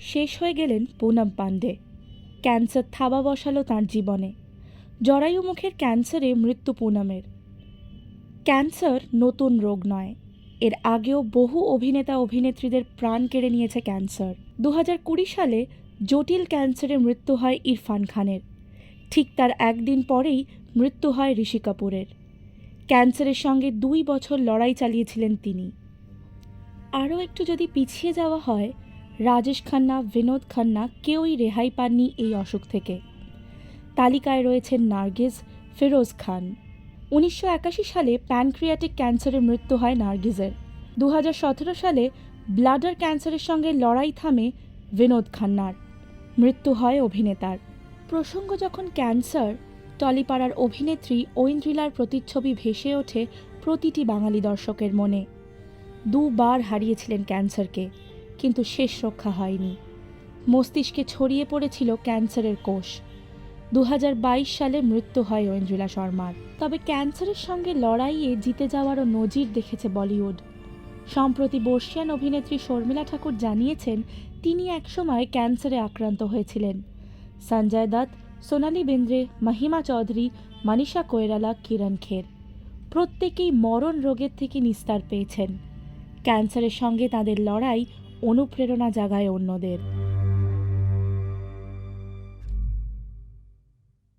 শেষ হয়ে গেলেন পুনম পাণ্ডে। ক্যান্সার থাবা বসালো তাঁর জীবনে। জরায়ু মুখের ক্যান্সারে মৃত্যু পুনমের। ক্যান্সার নতুন রোগ নয়। এর আগেও বহু অভিনেতা অভিনেত্রীদের প্রাণ কেড়ে নিয়েছে ক্যান্সার। দু কুড়ি সালে জটিল ক্যান্সারে মৃত্যু হয় ইরফান খানের। ঠিক তার একদিন পরেই মৃত্যু হয় ঋষি কাপুরের। ক্যান্সারের সঙ্গে দুই বছর লড়াই চালিয়েছিলেন তিনি। আরও একটু যদি পিছিয়ে যাওয়া হয় রাজেশ খান্না, বিনোদ খান্না কেউই রেহাই পাননি এই অসুখ থেকে। তালিকায় রয়েছেন নার্গিস, ফিরোজ খান। উনিশশো একাশি সালে প্যানক্রিয়াটিক ক্যান্সারে মৃত্যু হয় নার্গিসের। দু সালে ব্লাডার ক্যান্সারের সঙ্গে লড়াই থামে বিনোদ খান্নার। মৃত্যু হয় অভিনেতার। প্রসঙ্গ যখন ক্যান্সার, টলিপাড়ার অভিনেত্রী ঐন্দ্রিলার প্রতিচ্ছবি ভেসে ওঠে প্রতিটি বাঙালি দর্শকের মনে। দুবার হারিয়েছিলেন ক্যান্সারকে। কিন্তু শেষ রক্ষা হয়নি। মস্তিষ্কে ছড়িয়ে পড়েছিল ক্যান্সারের কোষ। দু হাজার বাইশ সালে মৃত্যু হয় ঐন্দ্রিলা শর্মার। তবে ক্যান্সারের সঙ্গে লড়াইয়ে জিতে যাওয়ারও নজির দেখেছে বলিউড। সম্প্রতি বর্ষিয়ান অভিনেত্রী শর্মিলা ঠাকুর জানিয়েছেন, তিনি একসময় ক্যান্সারে আক্রান্ত হয়েছিলেন। সঞ্জয় দত্ত, সোনালি বেন্দ্রে, মহিমা চৌধুরী, মনীষা কৈরালা, কিরণ খের। প্রত্যেকেই মরণ রোগের থেকে নিস্তার পেয়েছেন। ক্যান্সারের সঙ্গে তাদের লড়াই অনুপ্রেরণা জাগায় অন্যদের।